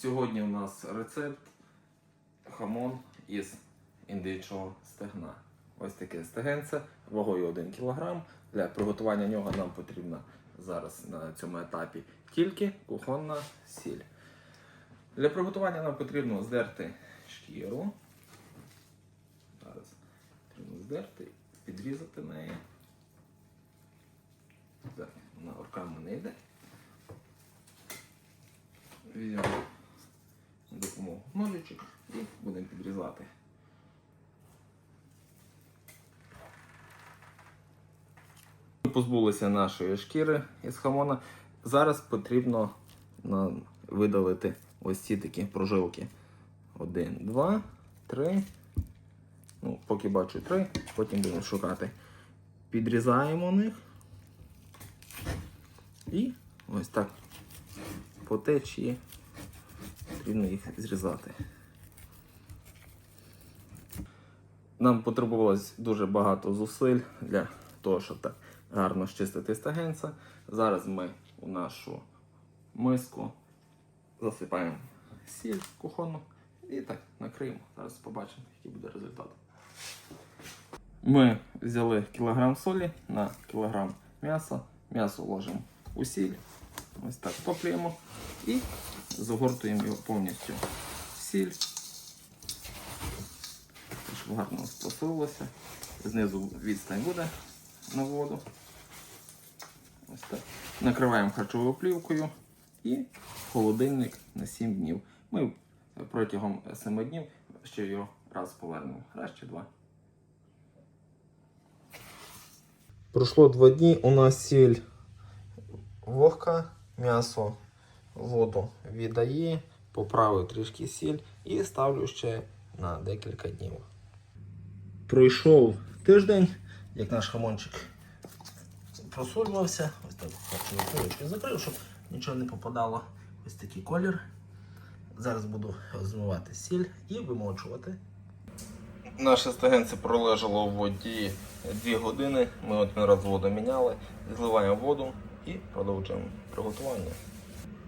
Сьогодні у нас рецепт хамон із індичого стегна. Ось таке стегенце вагою 1 кг. Для приготування нього нам потрібна зараз на цьому етапі тільки кухонна сіль. Для приготування нам потрібно здерти шкіру. Зараз потрібно здерти, підрізати неї. Так, вона руками не йде. Ножичок і будемо підрізати. Ми позбулися нашої шкіри із хамона. Зараз потрібно видалити ось ці такі прожилки. Один, два, три. Ну, поки бачу три, потім будемо шукати. Підрізаємо них. І ось так по течії потрібно їх зрізати. Нам потребувалось дуже багато зусиль для того, щоб так гарно щистити стагенця. Зараз ми у нашу миску засипаємо сіль кухонну і так накриємо. Зараз побачимо, який буде результат. Ми взяли кілограм солі на кілограм м'яса. М'ясо ложимо у сіль. Ось так топлюємо і загортуємо його повністю в сіль. Щоб гарно посилилося. Знизу відстань буде на воду. Ось так. Накриваємо харчовою плівкою і холодильник на 7 днів. Ми протягом 7 днів ще його раз повернемо. Раз чи два. Пройшло два дні, у нас сіль вогка, м'ясо воду віддає, поправив трішки сіль і ставлю ще на декілька днів. Пройшов тиждень, як наш хамончик просолювався. Ось так харчові кулечки закрив, щоб нічого не попадало. Ось такий колір. Зараз буду змивати сіль і вимочувати. Наше стегенце пролежало в воді 2 години. Ми один раз воду міняли, зливаємо воду і продовжуємо приготування.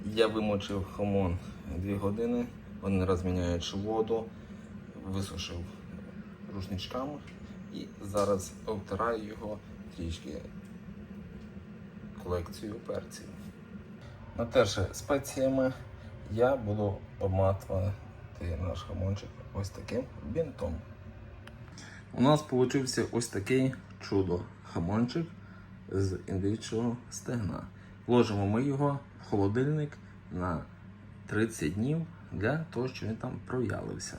Я вимочив хамон 2 години, один раз воду, висушив рушничками і зараз обтираю його трішки колекцією перців. Натерши спеціями, я буду обматувати наш хамончик ось таким бінтом. У нас вийшов ось такий чудо хамончик з індичого стегна. Вложимо ми його в холодильник на 30 днів для того, щоб він там пров'ялився.